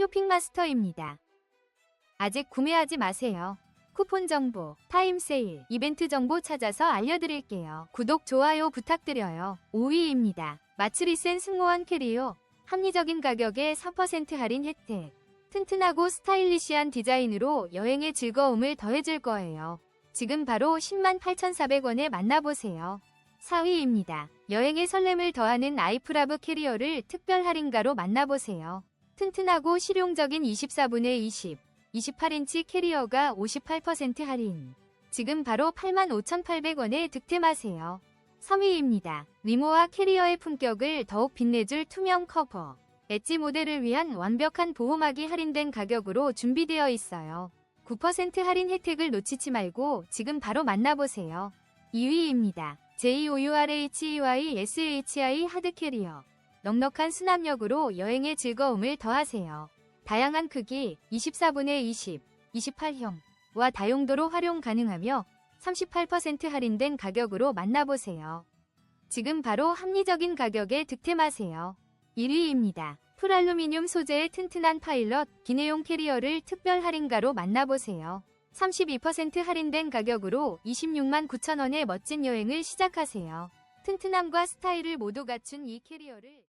쇼핑마스터입니다. 아직 구매하지 마세요. 쿠폰 정보, 타임 세일, 이벤트 정보 찾아서 알려드릴게요. 구독, 좋아요 부탁드려요. 5위입니다. 마츠리센 승무원 캐리어. 합리적인 가격에 4% 할인 혜택. 튼튼하고 스타일리시한 디자인으로 여행의 즐거움을 더해줄 거예요. 지금 바로 108,400원에 만나보세요. 4위입니다. 여행의 설렘을 더하는 아이프라브 캐리어를 특별 할인가로 만나보세요. 튼튼하고 실용적인 24분의 20, 28인치 캐리어가 58% 할인. 지금 바로 85,800원에 득템하세요. 3위입니다. 리모와 캐리어의 품격을 더욱 빛내줄 투명 커버. 엣지 모델을 위한 완벽한 보호막이 할인된 가격으로 준비되어 있어요. 9% 할인 혜택을 놓치지 말고 지금 바로 만나보세요. 2위입니다. JOURHEY SHI 하드캐리어. 넉넉한 수납력으로 여행의 즐거움을 더하세요. 다양한 크기 24분의 20, 28형과 다용도로 활용 가능하며 38% 할인된 가격으로 만나보세요. 지금 바로 합리적인 가격에 득템하세요. 1위입니다. 풀알루미늄 소재의 튼튼한 파일럿 기내용 캐리어를 특별 할인가로 만나보세요. 32% 할인된 가격으로 26만 9천원의 멋진 여행을 시작하세요. 튼튼함과 스타일을 모두 갖춘 이 캐리어를